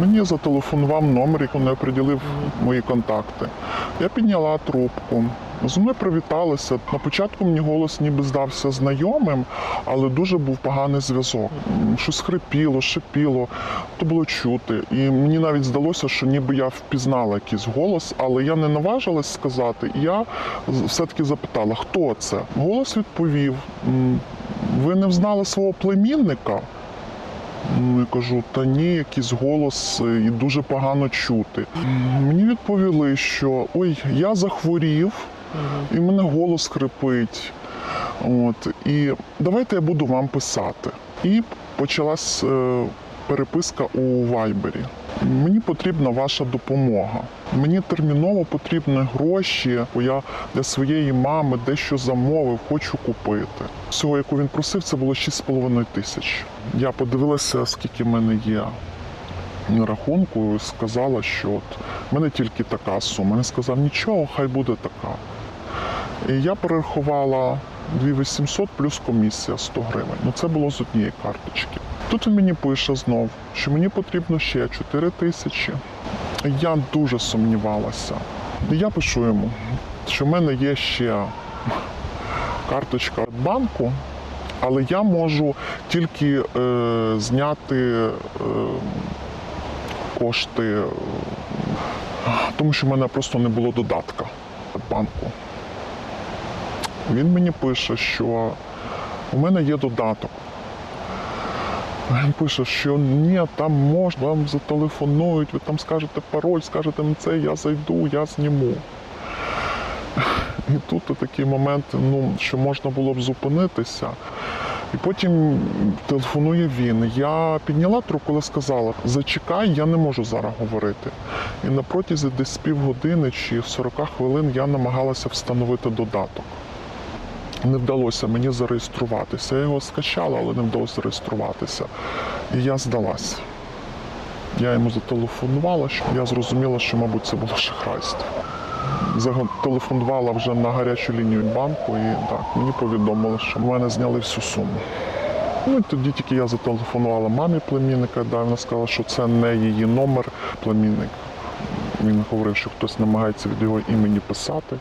Мені зателефонував номер, який не приділив мої контакти. Я підняла трубку. Зі мною привіталися. На початку мені голос ніби здався знайомим, але дуже був поганий зв'язок. Щось хрипіло, шипіло, то було чути. І мені навіть здалося, що ніби я впізнала якийсь голос, але я не наважилась сказати. І я все-таки запитала, хто це. Голос відповів: ви не взнали свого племінника? Ну, я кажу, та ні, якийсь голос е, і дуже погано чути. Мені відповіли, що ой, я захворів, і в мене голос хрипить. От, і давайте я буду вам писати. І почалась е, переписка у Вайбері. Мені потрібна ваша допомога. Мені терміново потрібні гроші, бо я для своєї мами дещо замовив, хочу купити. Всього, яку він просив, це було 6,5 тисяч. Я подивилася, скільки в мене є на рахунку, сказала, що от в мене тільки така сума. Він сказав, нічого, хай буде така. І я перерахувала 2800 плюс комісія 100 гривень. Ну це було з однієї карточки. Тут він мені пише знов, що мені потрібно ще 4 тисячі. Я дуже сумнівалася. Я пишу йому, що в мене є ще карточка від банку, але я можу тільки е, зняти е, кошти, е, тому що в мене просто не було додатка від банку. Він мені пише, що у мене є додаток. Він пише, що ні, там можна, вам зателефонують, ви там скажете пароль, скажете мені це, я зайду, я зніму. І тут такий момент, ну, що можна було б зупинитися. І потім телефонує він. Я підняла трубку, але сказала: зачекай, я не можу зараз говорити. І на протязі десь півгодини чи 40 хвилин я намагалася встановити додаток. Не вдалося мені зареєструватися. Я його скачала, але не вдалося зареєструватися. І я здалась. Я йому зателефонувала, що я зрозуміла, що, мабуть, це було шахрайство. Зателефонувала вже на гарячу лінію банку і так, мені повідомили, що в мене зняли всю суму. Ну і тоді тільки я зателефонувала мамі племінника, да, вона сказала, що це не її номер племінник. Він говорив, що хтось намагається від його імені писати.